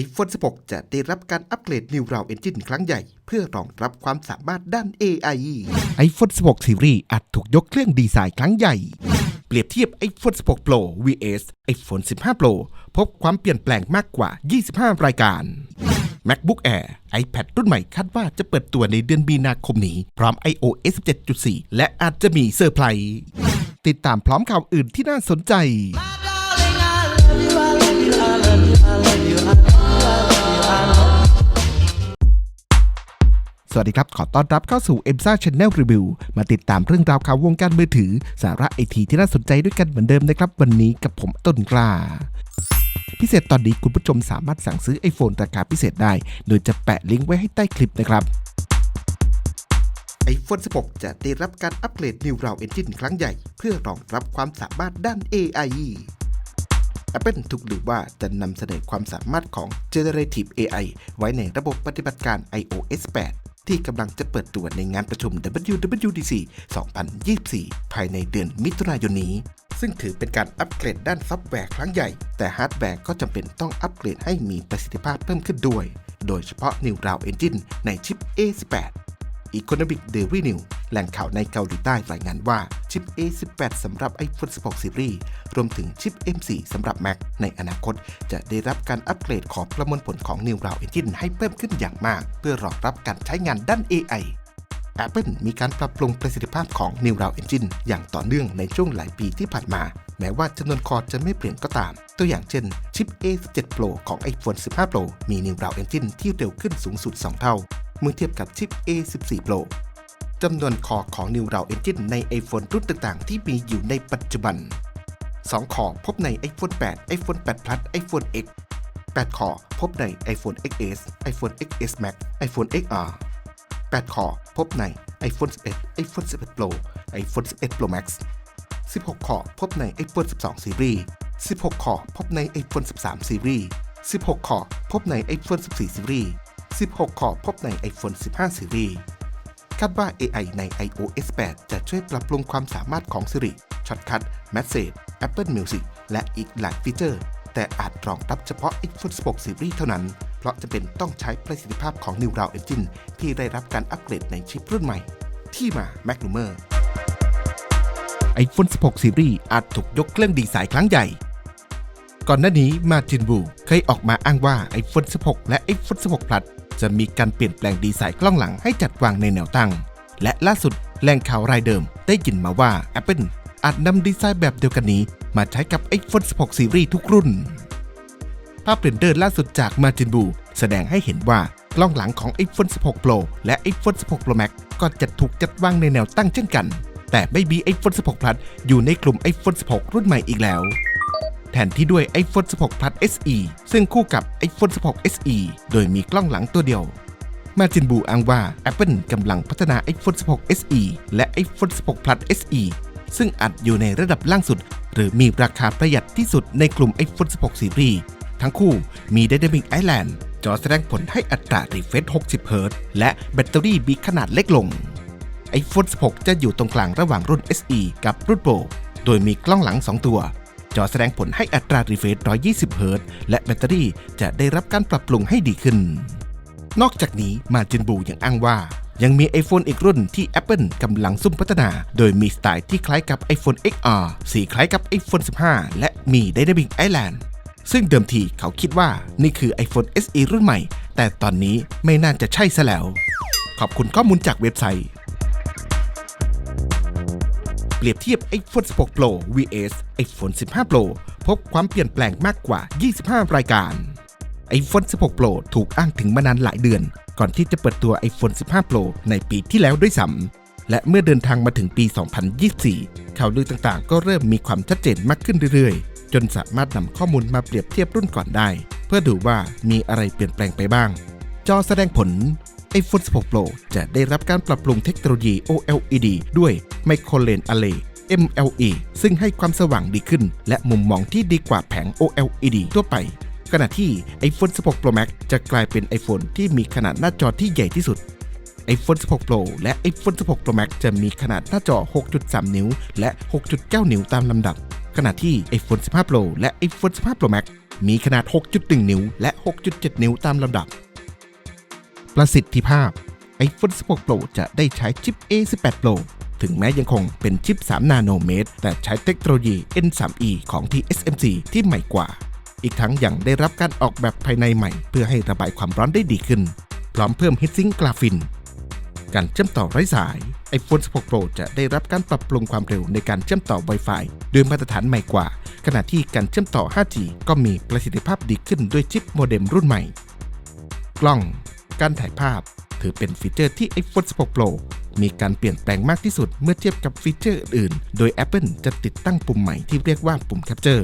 iPhone 16 จะได้รับการอัปเกรด Neural Engine ครั้งใหญ่ เพื่อรองรับความสามารถด้าน AI iPhone 16 Series อาจถูกยกเครื่องดีไซน์ครั้งใหญ่ เปรียบเทียบ iPhone 16 Pro vs iPhone 15 Pro พบความเปลี่ยนแปลงมากกว่า 25 รายการ MacBook Air iPad รุ่นใหม่คาดว่าจะเปิดตัวในเดือนมีนาคมนี้ พร้อม iOS 17.4 และอาจจะมีเซอร์ไพรส์ติดตามพร้อมข่าวอื่นที่น่าสนใจ สวัสดีครับ ขอต้อนรับเข้าสู่ e m s a Channel Review มาติดตามเรื่องราวข่าววงการมือถือ สาระไอทีที่น่าสนใจด้วยกันเหมือนเดิมนะครับ วันนี้กับผมต้นกล้า พิเศษตอนนี้คุณผู้ชมสามารถสั่งซื้อ iPhone ราคาพิเศษได้ โดยจะแปะลิงก์ไว้ให้ใต้คลิปนะครับ iPhone 16 จะได้รับการอัปเกรด Neural Engine ครั้งใหญ่ เพื่อรองรับความสามารถด้าน AI Apple ถูกหรือว่าจะนำเสนอความสามารถของ Generative AI ไว้ในระบบปฏิบัติการ iOS 8 ที่กำลังจะเปิดตัวในงานประชุม WWDC 2024 ภายในเดือนมิถุนายนนี้ ซึ่งถือเป็นการอัปเกรดด้านซอฟต์แวร์ครั้งใหญ่ แต่ฮาร์ดแวร์ก็จำเป็นต้องอัปเกรดให้มีประสิทธิภาพเพิ่มขึ้นด้วย โดยเฉพาะ Neural Engine ในชิป A18 Economic Daily News แหล่งข่าวในเกาหลีใต้รายงานว่า ชิป A18 สำหรับ iPhone 16 Series รวมถึงชิป M4 สำหรับ Mac ในอนาคต จะได้รับการอัปเกรดของประมวลผลของ Neural Engine ให้เพิ่มขึ้นอย่างมาก เพื่อรองรับการใช้งานด้าน AI Apple มีการปรับปรุงประสิทธิภาพของ Neural Engine อย่างต่อเนื่องในช่วงหลายปีที่ผ่านมา แม้ว่าจำนวนคอร์จะไม่เปลี่ยนก็ตาม ตัวอย่างเช่น ชิป A17 Pro ของ iPhone 15 Pro มี Neural Engine ที่เร็วขึ้นสูงสุด 2 เท่า เมื่อเทียบกับชิป A14 Pro จำนวนคอของ Neural Engine ใน iPhone รุ่นต่างๆ ที่มีอยู่ในปัจจุบัน 2 คอพบใน iPhone 8 iPhone 8 Plus iPhone X 8 คอพบใน iPhone XS iPhone XS Max iPhone XR 8 คอพบใน iPhone 11 iPhone 11 Pro iPhone 11 Pro Max 16 คอพบใน iPhone 12 Series 16 คอพบใน iPhone 13 Series 16 คอพบใน iPhone 14 Series 16คอพบใน iPhone 15 Series คาดว่า AI ใน iOS 8 จะช่วยปรับปรุงความสามารถของ Siri Shortcut Message Apple Music และอีกหลายฟีเจอร์ แต่อาจรองรับเฉพาะ iPhone 16 Series เท่านั้น เพราะจะเป็นต้องใช้ประสิทธิภาพของ Neural Engine ที่ได้รับการอัปเกรดในชิปรุ่นใหม่ ที่มา m a c n u m e r iPhone 16 Series อาจถูกยกเครื่องดีไซน์ครั้งใหญ่ก่อนหน้านี้มาจินบูเคยออกมาอ้างว่า iPhone 16 และ iPhone 16 Plus จะมีการเปลี่ยนแปลงดีไซน์กล้องหลังให้จัดวางในแนวตั้ง และล่าสุดแหล่งข่าวรายเดิมได้ยินมาว่า Apple อาจนำดีไซน์แบบเดียวกันนี้ มาใช้กับ iPhone 16 Series ทุกรุ่น ภาพเรนเดอร์ล่าสุดจากมาจินบูแสดงให้เห็นว่ากล้องหลังของ iPhone 16 Pro และ iPhone 16 Pro Max ก็จะถูกจัดวางในแนวตั้งเช่นกัน แต่ไม่มี iPhone 16 Plus อยู่ในกลุ่ม iPhone 16 รุ่นใหม่อีกแล้ว แทนที่ด้วย iPhone 16 Plus SE ซึ่งคู่กับ iPhone 16 SE โดยมีกล้องหลังตัวเดียว มาจินบูอ้างว่า Apple กำลังพัฒนา iPhone 16 SE และ iPhone 16 Plus SE ซึ่งอาจอยู่ในระดับล่างสุด หรือมีราคาประหยัดที่สุดในกลุ่ม iPhone 16 Series ทั้งคู่มี Dynamic Island จอแสดงผลให้อัตรา refresh 60 Hz และแบตเตอรี่มีขนาดเล็กลง iPhone 16 จะอยู่ตรงกลางระหว่างรุ่น SE กับรุ่น Pro โดยมีกล้องหลัง 2 ตัว จอแสดงผลให้อัตรา refresh 120 Hz และแบตเตอรี่จะได้รับการปรับปรุงให้ดีขึ้น นอกจากนี้มาจินบูยังอ้างว่า ยังมี iPhone อีกรุ่นที่ Apple กำลังซุ่มพัฒนา โดยมีสไตล์ที่คล้ายกับ iPhone XR สีคล้ายกับ iPhone 15 และมี Dynamic Island ซึ่งเดิมทีเขาคิดว่านี่คือ iPhone SE รุ่นใหม่ แต่ตอนนี้ไม่น่าจะใช่ซะแล้ว ขอบคุณข้อมูลจากเว็บไซต์ เปรียบเทียบ iPhone 16 Pro vs iPhone 15 Pro พบความเปลี่ยนแปลงมากกว่า 25 รายการ iPhone 16 Pro ถูกอ้างถึงมานานหลายเดือน ก่อนที่จะเปิดตัว iPhone 15 Pro ในปีที่แล้วด้วยซ้ำและเมื่อเดินทางมาถึงปี 2024 ข่าวลือต่างๆ ก็เริ่มมีความชัดเจนมากขึ้นเรื่อยๆ จนสามารถนำข้อมูลมาเปรียบเทียบรุ่นก่อนได้ เพื่อดูว่ามีอะไรเปลี่ยนแปลงไปบ้าง จอแสดงผล iPhone 16 Pro จะได้รับการปรับปรุงเทคโนโลยี OLED ด้วย Micro Lens Array MLE ซึ่งให้ความสว่างดีขึ้น และมุมมองที่ดีกว่าแผง OLED ทั่วไป ขณะที่ iPhone 16 Pro Max จะกลายเป็น iPhone ที่มีขนาดหน้าจอที่ใหญ่ที่สุด iPhone 16 Pro และ iPhone 16 Pro Max จะมีขนาดหน้าจอ 6.3 นิ้ว และ 6.9 นิ้วตามลำดับ ขณะที่ iPhone 15 Pro และ iPhone 15 Pro Max มีขนาด 6.1 นิ้ว และ 6.7 นิ้วตามลำดับ ประสิทธิภาพ iPhone 16 Pro จะได้ใช้ชิป A18 Pro ถึงแม้ยังคงเป็นชิป 3 นาโนเมตร แต่ใช้เทคโนโลยี N3E ของ TSMC ที่ใหม่กว่า อีกทั้งยังได้รับการออกแบบภายในใหม่ เพื่อให้ระบายความร้อนได้ดีขึ้น พร้อมเพิ่ม Heatsink กราฟิน การเชื่อมต่อไร้สาย iPhone 16 Pro จะได้รับการปรับปรุงความเร็วในการเชื่อมต่อ Wi-Fi ด้วยมาตรฐานใหม่กว่า ขณะที่การเชื่อมต่อ 5G ก็มีประสิทธิภาพดีขึ้นด้วยชิปโมเด็มรุ่นใหม่ กล้อง การถ่ายภาพ ถือเป็นฟีเจอร์ที่ iPhone 16 Pro มีการเปลี่ยนแปลงมากที่สุดเมื่อเทียบกับฟีเจอร์อื่นๆโดย Apple จะติดตั้งปุ่มใหม่ที่เรียกว่าปุ่ม Capture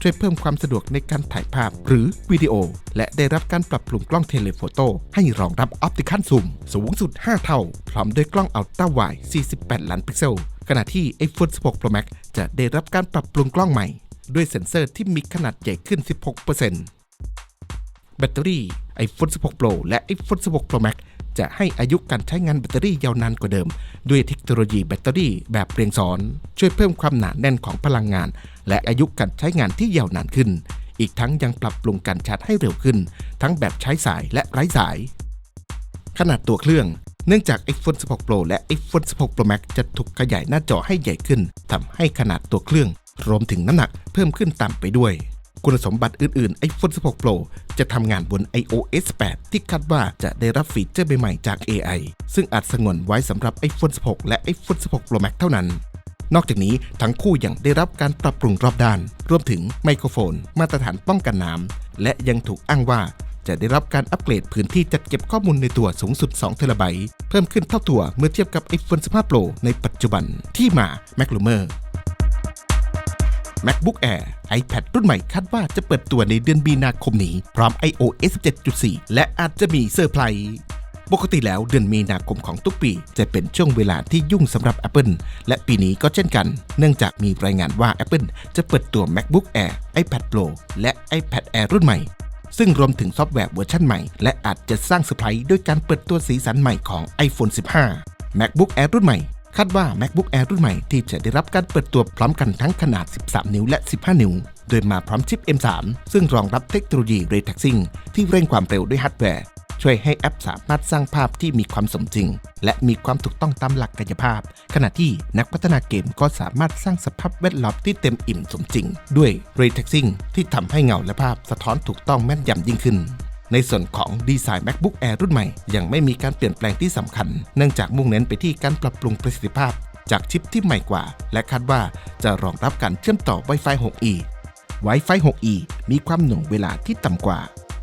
ช่วยเพิ่มความสะดวกในการถ่ายภาพหรือวิดีโอ และได้รับการปรับปรุงกล้องเทเลโฟโต้ให้รองรับออปติคัลซูมสูงสุด 5 เท่า พร้อมด้วยกล้องอัลตร้าไวด์48 ล้านพิกเซล ขณะที่ iPhone 16 Pro Max จะได้รับการปรับปรุงกล้องใหม่ ด้วยเซ็นเซอร์ที่มีขนาดใหญ่ขึ้น 16%แบตเตอรี่ iPhone 16 Pro และ iPhone 16 Pro Max จะให้อายุการใช้งานแบตเตอรี่ยาวนานกว่าเดิม ด้วยเทคโนโลยีแบตเตอรี่แบบเรียงซ้อน ช่วยเพิ่มความหนาแน่นของพลังงาน และอายุการใช้งานที่ยาวนานขึ้น อีกทั้งยังปรับปรุงการชาร์จให้เร็วขึ้น ทั้งแบบใช้สายและไร้สาย ขนาดตัวเครื่องเนื่องจาก iPhone 16 Pro และ iPhone 16 Pro Max จะถูกขยายหน้าจอให้ใหญ่ขึ้นทำให้ขนาดตัวเครื่อง รวมถึงน้ำหนักเพิ่มขึ้นตามไปด้วย คุณสมบัติอื่นๆ iPhone 16 Pro จะทำงานบน iOS 8 ที่คาดว่าจะได้รับฟีเจอร์ใหม่ๆจาก AI ซึ่งอาจสงวนไว้สำหรับ iPhone 16 และ iPhone 16 Pro Max เท่านั้น นอกจากนี้ทั้งคู่ยังได้รับการปรับปรุงรอบด้าน รวมถึงไมโครโฟน มาตรฐานป้องกันน้ำและยังถูกอ้างว่าจะได้รับการอัปเกรดพื้นที่จัดเก็บข้อมูลในตัวสูงสุด 2 เทราไบต์ เพิ่มขึ้นเท่าตัวเมื่อเทียบกับ iPhone 15 Pro ในปัจจุบันที่มา Mac l u m e r MacBook Air iPad รุ่นใหม่คาดว่าจะเปิดตัวในเดือนมีนาคมนี้ พร้อม iOS 17.4 และอาจจะมีเซอร์ไพรส์ปกติแล้วเดือนมีนาคมของทุกปี จะเป็นช่วงเวลาที่ยุ่งสำหรับ Apple และปีนี้ก็เช่นกัน เนื่องจากมีรายงานว่า Apple จะเปิดตัว MacBook Air iPad Pro และ iPad Air รุ่นใหม่ ซึ่งรวมถึงซอฟต์แวร์เวอร์ชันใหม่ และอาจจะสร้างเซอร์ไพรส์ด้วยการเปิดตัวสีสันใหม่ของ iPhone 15 MacBook Air รุ่นใหม่ คาดว่า MacBook Air รุ่นใหม่ที่จะได้รับการเปิดตัวพร้อมกันทั้งขนาด 13 นิ้วและ 15 นิ้ว โดยมาพร้อมชิป M3 ซึ่งรองรับเทคโนโลยี Ray Tracing ที่เร่งความเร็วด้วยฮาร์ดแวร์ ช่วยให้แอปสามารถสร้างภาพที่มีความสมจริง และมีความถูกต้องตามหลักกายภาพ ขณะที่นักพัฒนาเกมก็สามารถสร้างสภาพแวดล้อมที่เต็มอิ่มสมจริง ด้วย Ray Tracing ที่ทำให้เงาและภาพสะท้อนถูกต้องแม่นยำยิ่งขึ้น ในส่วนของดีไซน์ MacBook Air รุ่นใหม่ ยังไม่มีการเปลี่ยนแปลงที่สำคัญ เนื่องจากมุ่งเน้นไปที่การปรับปรุงประสิทธิภาพ จากชิปที่ใหม่กว่า และคาดว่าจะรองรับการเชื่อมต่อ Wi-Fi 6E Wi-Fi 6E มีความหน่วงเวลาที่ต่ำกว่า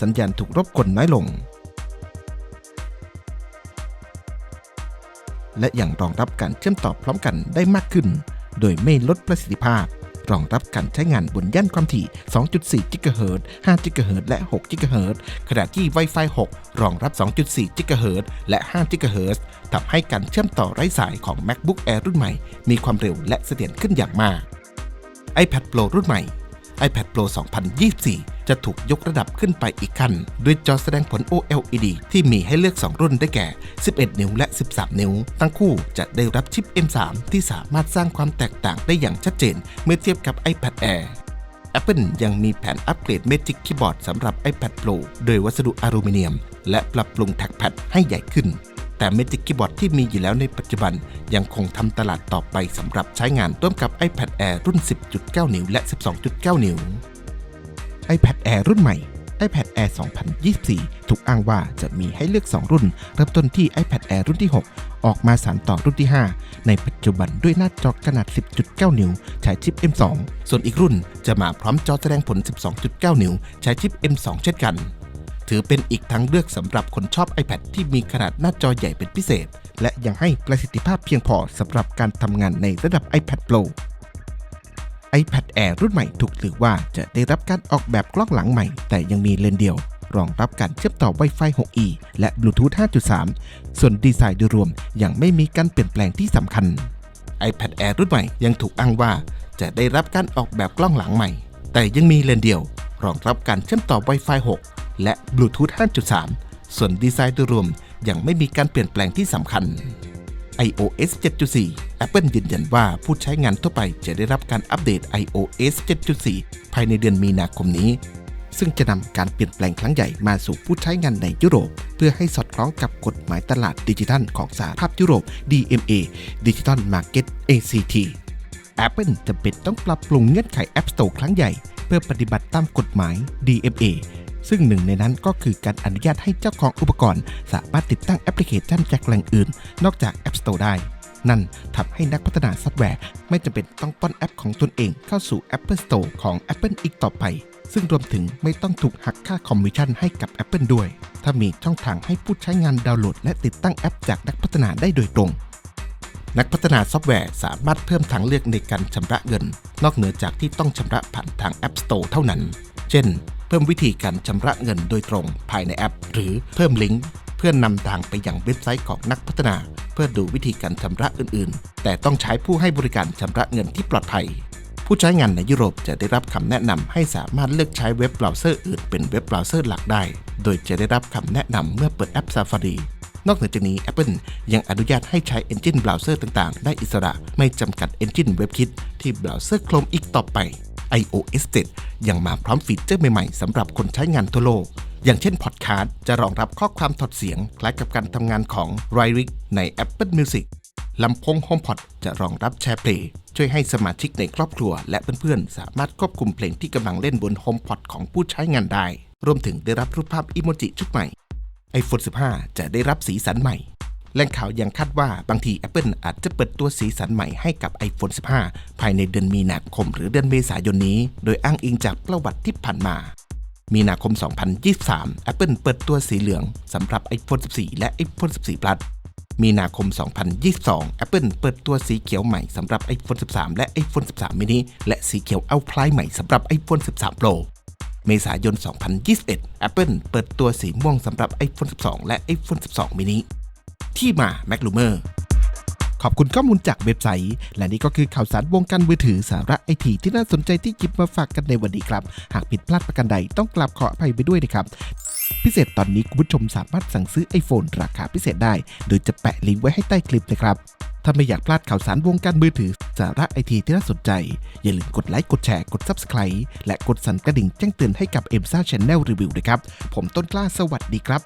สัญญาณถูกรบกวนน้อยลง และยังรองรับการเชื่อมต่อพร้อมกันได้มากขึ้น โดยไม่ลดประสิทธิภาพ รองรับการใช้งานบนย่านความถี่ 2.4 GHz 5 GHz และ 6 GHz ขณะที่ Wi-Fi 6 รองรับ 2.4 GHz และ 5 GHz ทำให้การเชื่อมต่อไร้สายของ MacBook Air รุ่นใหม่ มีความเร็วและเสถียรขึ้นอย่างมาก iPad Pro รุ่นใหม่ iPad Pro 2024 จะถูกยกระดับขึ้นไปอีกขั้น ด้วยจอแสดงผล OLED ที่มีให้เลือก 2 รุ่นได้แก่ 11 นิ้วและ 13 นิ้ว ทั้งคู่จะได้รับชิป M3 ที่สามารถสร้างความแตกต่างได้อย่างชัดเจน เมื่อเทียบกับ iPad Air Apple ยังมีแผนอัปเกรด Magic Keyboard สำหรับ iPad Pro โดยวัสดุอลูมิเนียม และปรับปรุงแท็กแพดให้ใหญ่ขึ้น แต่ Magic Keyboard ที่มีอยู่แล้วในปัจจุบัน ยังคงทำตลาดต่อไปสำหรับใช้งานร่วมกับ iPad Air รุ่น 10.9 นิ้ว และ 12.9 นิ้ว iPad Air รุ่นใหม่ iPad Air 2024 ถูกอ้างว่าจะมีให้เลือก 2 รุ่น เริ่มต้นที่ iPad Air รุ่นที่ 6 ออกมาสานต่อรุ่นที่ 5 ในปัจจุบันด้วยหน้าจอขนาด 10.9 นิ้ว ใช้ชิป M2 ส่วนอีกรุ่นจะมาพร้อมจอแสดงผล 12.9 นิ้ว ใช้ชิป M2 เช่นกัน ถือเป็นอีกทางเลือกสำหรับคนชอบ iPad ที่มีขนาดหน้าจอใหญ่เป็นพิเศษ และยังให้ประสิทธิภาพเพียงพอสำหรับการทำงานในระดับ iPad Pro iPad Air รุ่นใหม่ถูกหรือว่าจะได้รับการออกแบบกล้องหลังใหม่ แต่ยังมีเลนเดียว รองรับการเชื่อมต่อ Wi-Fi 6E และ Bluetooth 5.3 ส่วนดีไซน์โดยรวมยังไม่มีการเปลี่ยนแปลงที่สำคัญ iPad Air รุ่นใหม่ยังถูกอ้างว่า จะได้รับการออกแบบกล้องหลังใหม่ แต่ยังมีเลนเดียว รองรับการเชื่อมต่อ Wi-Fi 6 และ Bluetooth 5.3 ส่วนดีไซน์โดยรวมยังไม่มีการเปลี่ยนแปลงที่สำคัญ iOS 7.4 Apple ยืนยันว่าผู้ใช้งานทั่วไปจะได้รับการอัปเดต iOS 7.4 ภายในเดือนมีนาคมนี้ ซึ่งจะนำการเปลี่ยนแปลงครั้งใหญ่มาสู่ผู้ใช้งานในยุโรป เพื่อให้สอดคล้องกับกฎหมายตลาดดิจิทัลของสหภาพยุโรป DMA Digital Market ACT Apple จำเป็นต้องปรับปรุงเงื่อนไข App Store ครั้งใหญ่ เพื่อปฏิบัติตามกฎหมาย DMA ซึ่งหนึ่งในนั้นก็คือการอนุญาตให้เจ้าของอุปกรณ์ สามารถติดตั้งแอปพลิเคชันจากแหล่งอื่น นอกจาก App Store ได้ นั่นทำให้นักพัฒนาซอฟต์แวร์ ไม่จำเป็นต้องป้อนแอปของตนเองเข้าสู่ Apple Store ของ Apple อีกต่อไป ซึ่งรวมถึงไม่ต้องถูกหักค่าคอมมิชชั่นให้กับ Apple ด้วย ถ้ามีช่องทางให้ผู้ใช้งานดาวน์โหลด และติดตั้งแอปจากนักพัฒนาได้โดยตรงนักพัฒนาซอฟต์แวร์สามารถเพิ่มทางเลือกในการชำระเงิน นอกเหนือจากที่ต้องชำระผ่านทาง App Store เท่านั้น เช่น เพิ่มวิธีการชำระเงินโดยตรงภายในแอป หรือเพิ่มลิงก์เพื่อนนำทางไปยังเว็บไซต์ของนักพัฒนา เพื่อดูวิธีการชำระอื่น ๆ แต่ต้องใช้ผู้ให้บริการชำระเงินที่ปลอดภัย ผู้ใช้งานในยุโรปจะได้รับคำแนะนำให้สามารถเลือกใช้เว็บเบราว์เซอร์อื่นเป็นเว็บเบราว์เซอร์หลักได้ โดยจะได้รับคำแนะนำเมื่อเปิดแอป Safari นอกจากนี้ Apple ยังอนุญาตให้ใช้ Engine Browser ต่าง ๆ ได้อิสระ ไม่จำกัด Engine WebKit ที่เบราว์เซอร์ Chrome อีกต่อไป iOS 7 ยังมาพร้อมฟีเจอร์ใหม่ๆสำหรับคนใช้งานทั่วโลก อย่างเช่น Podcast จะรองรับข้อความถอดเสียง คล้ายกับการทำงานของ r y r i c ใน Apple Music ลำโพง HomePod จะรองรับแชร์เพลย์ช่วยให้สมาชิกในครอบครัว และเพื่อนๆ สามารถควบคุมเพลงที่กำลังเล่นบน HomePod ของผู้ใช้งานได้ รวมถึงได้รับรูปภาพอิโมจิชุดใหม่ iPhone 15 จะได้รับสีสันใหม่ แหล่งข่าวยังคาดว่าบางที Apple อาจจะเปิดตัวสีสันใหม่ให้กับ iPhone 15 ภายในเดือนมีนาคม หรือเดือนเมษายนนี้ โดยอ้างอิงจากประวัติที่ผ่านมา มีนาคม 2023 Apple เปิดตัวสีเหลืองสำหรับ iPhone 14 และ iPhone 14 Plus มีนาคม 2022 Apple เปิดตัวสีเขียวใหม่สำหรับ iPhone 13 และ iPhone 13 mini และสีเขียวเอาพลายใหม่สำหรับ iPhone 13 Pro เมษายน 2021 Apple เปิดตัวสีม่วงสำหรับ iPhone 12 และ iPhone 12 mini ที่มา m a c l u m e r ขอบคุณข้อมูลจากเว็บไซต์ และนี่ก็คือข่าวสารวงการมือถือสาระไอทีที่น่าสนใจที่หยิบมาฝากกันในวันนี้ครับ หากผิดพลาดประการใดต้องกราบขออภัยไปด้วยนะครับ พิเศษตอนนี้คุณผู้ชมสามารถสั่งซื้อ iPhone ราคาพิเศษได้ โดยจะแปะลิงก์ไว้ให้ใต้คลิปนะครับ ถ้าไม่อยากพลาดข่าวสารวงการมือถือสาระไอทีที่น่าสนใจ อย่าลืมกดไลค์กดแชร์กด Subscribe และกดสั่นกระดิ่งแจ้งเตือนให้กับ m s a Channel Review นะครับผมต้นกล้าสวัสดีครับ